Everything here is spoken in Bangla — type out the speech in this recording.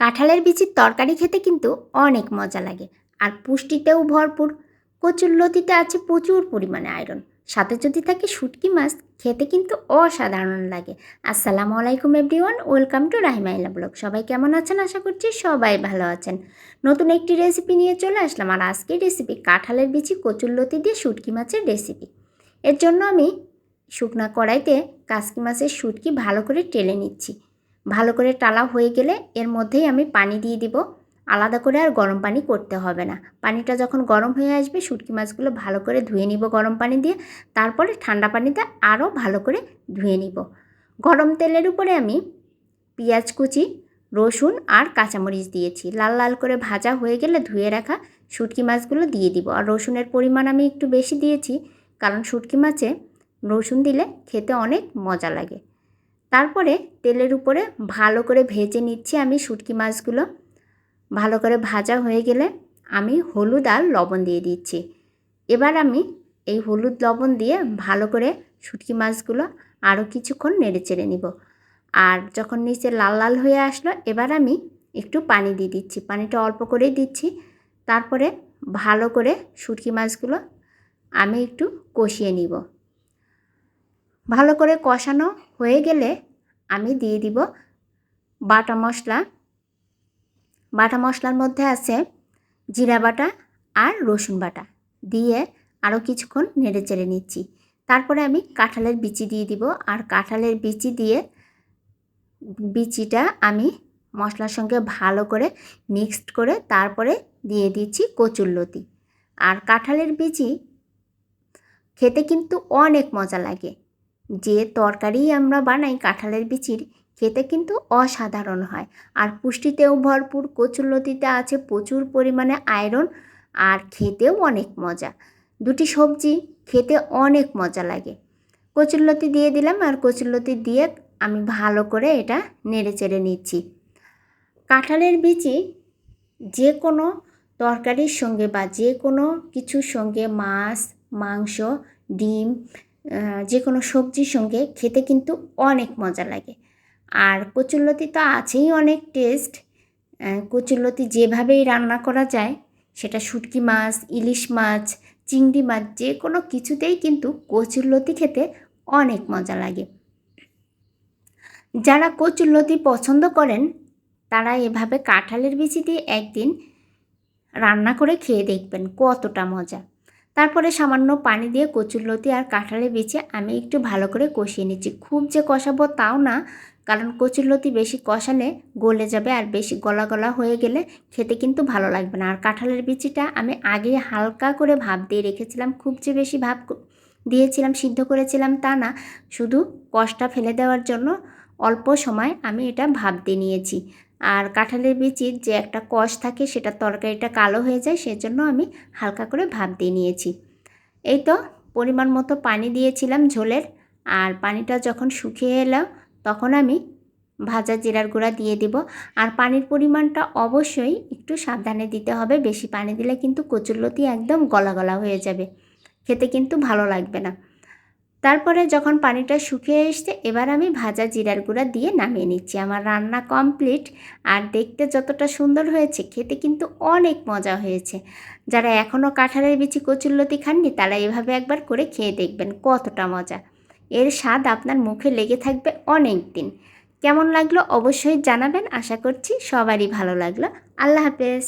কাঁঠালের বিচির তরকারি খেতে কিন্তু অনেক মজা লাগে, আর পুষ্টিতেও ভরপুর। কচুর লতিতে আছে প্রচুর পরিমাণে আয়রন। সাথে যদি থাকে শুটকি মাছ, খেতে কিন্তু অসাধারণ লাগে। আসসালামু আলাইকুম everyone, welcome to Rahimaila blog. সবাই কেমন আছেন? আশা করছি সবাই ভালো আছেন। নতুন একটি রেসিপি নিয়ে চলে আসলাম, আর আজকের রেসিপি কাঁঠালের বিচি, কচুর লতি দিয়ে শুটকি মাছের রেসিপি এর জন্য আমি শুকনা কড়াইতে কাসকি মাছের শুটকি ভালো করে টেলে নিচ্ছি। ভালো করে টালা হয়ে গেলে এর মধ্যেই আমি পানি দিয়ে দিব। আলাদা করে আর গরম পানি করতে হবে না। পানিটা যখন গরম হয়ে আসবে, শুটকি মাছগুলো ভালো করে ধুয়ে নিব গরম পানি দিয়ে। তারপরে ঠান্ডা পানিতে আরও ভালো করে ধুয়ে নিব। গরম তেলের উপরে আমি পেঁয়াজ কুচি, রসুন আর কাঁচামরিচ দিয়েছি। লাল লাল করে ভাজা হয়ে গেলে ধুয়ে রাখা শুটকি মাছগুলো দিয়ে দিব। আর রসুনের পরিমাণ আমি একটু বেশি দিয়েছি, কারণ শুটকি মাছে রসুন দিলে খেতে অনেক মজা লাগে। তারপরে তেলের উপরে ভালো করে ভেজে নিচ্ছি আমি শুটকি মাছগুলো। ভালো করে ভাজা হয়ে গেলে আমি হলুদ আর লবণ দিয়ে দিচ্ছি। এবার আমি এই হলুদ লবণ দিয়ে ভালো করে শুটকি মাছগুলো আরও কিছুক্ষণ নেড়ে চেড়ে নিব। আর যখন নিচে লাল লাল হয়ে আসলো, এবার আমি একটু পানি দিয়ে দিচ্ছি। পানিটা অল্প করেই দিচ্ছি। তারপরে ভালো করে শুটকি মাছগুলো আমি একটু কষিয়ে নিব। ভালো করে কষানো হয়ে গেলে আমি দিয়ে দিব বাটা মশলা। বাটা মশলার মধ্যে আছে জিরা বাটা আর রসুন বাটা। দিয়ে আরও কিছুক্ষণ নেড়ে চেড়ে নিচ্ছি। তারপরে আমি কাঁঠালের বিচি দিয়ে দিব আর কাঁঠালের বিচি দিয়ে বিচিটা আমি মশলার সঙ্গে ভালো করে মিক্সড করে তারপরে দিয়ে দিচ্ছি কচুরলতি আর কাঁঠালের বিচি খেতে কিন্তু অনেক মজা লাগে। যে তরকারি আমরা বানাই কাঁঠালের বিচির, খেতে কিন্তু অসাধারণ হয়। আর পুষ্টিতেও ভরপুর, কচুরলতিতে আছে প্রচুর পরিমাণে আয়রন আর খেতেও অনেক মজা। দুটি সবজি খেতে অনেক মজা লাগে। কচুরলতি দিয়ে দিলাম আর কচুরলতি দিয়ে আমি ভালো করে এটা নেড়ে চেড়ে নিচ্ছি। কাঁঠালের বিচি যে কোনো তরকারির সঙ্গে বা যে কোনো কিছুর সঙ্গে মাছ, মাংস, ডিম যে কোনো সবজির সঙ্গে খেতে কিন্তু অনেক মজা লাগে। আর কচুরলতি তো আছেই অনেক টেস্ট কচুরলতি যেভাবেই রান্না করা যায়, সেটা শুটকি মাছ, ইলিশ মাছ, চিংড়ি মাছ যে কোনো কিছুতেই কিন্তু কচুরলতি খেতে অনেক মজা লাগে। যারা কচুরলতি পছন্দ করেন, তারা এভাবে কাঁঠালের বিচি দিয়ে একদিন রান্না করে খেয়ে দেখবেন কতটা মজা। তারপরে সামান্য পানি দিয়ে কচুরলতি আর কাঁঠালের বিচে আমি একটু ভালো করে কষিয়ে নিচ্ছি। খুব যে কষাবো তাও না, কারণ কচুরলতি বেশি কষালে গলে যাবে আর বেশি গলা গলা হয়ে গেলে খেতে কিন্তু ভালো লাগবে না। আর কাঁঠালের বিচিটা আমি আগে হালকা করে ভাপ দিয়ে রেখেছিলাম, খুব যে বেশি ভাপ দিয়েছিলাম, সিদ্ধ করেছিলাম তা না। শুধু কষটা ফেলে দেওয়ার জন্য অল্প সময় আমি এটা ভাপ দিয়ে নিয়েছি। আর কাঁঠালের বিচির যে একটা কষ থাকে সেটা তরকারিটা কালো হয়ে যায়, সেজন্য আমি হালকা করে ভাপ দিয়ে নিয়েছি। এই তো পরিমাণ মতো পানি দিয়েছিলাম ঝোলের, আর পানিটা যখন শুকিয়ে এলো তখন আমি ভাজা জিরার গুঁড়া দিয়ে দিব। আর পানির পরিমাণটা অবশ্যই একটু সাবধানে দিতে হবে, বেশি পানি দিলে কিন্তু কচুরলতি একদম গলা গলা হয়ে যাবে। খেতে কিন্তু ভালো লাগবে না। তারপরে যখন পানিটা শুকিয়ে এসছে, এবার আমি ভাজা জিরার গুঁড়া দিয়ে নামিয়ে নিচ্ছি। আমার রান্না কমপ্লিট। আর দেখতে যতটা সুন্দর হয়েছে, খেতে কিন্তু অনেক মজা হয়েছে। যারা এখনও কাঁঠালের বিচি কচুরলতি খাননি, তারা এভাবে একবার করে খেয়ে দেখবেন কতটা মজা। এর স্বাদ আপনার মুখে লেগে থাকবে অনেক দিন। কেমন লাগল অবশ্যই জানাবেন। আশা করছি সবারই ভালো লাগল। আল্লাহ হাফেজ।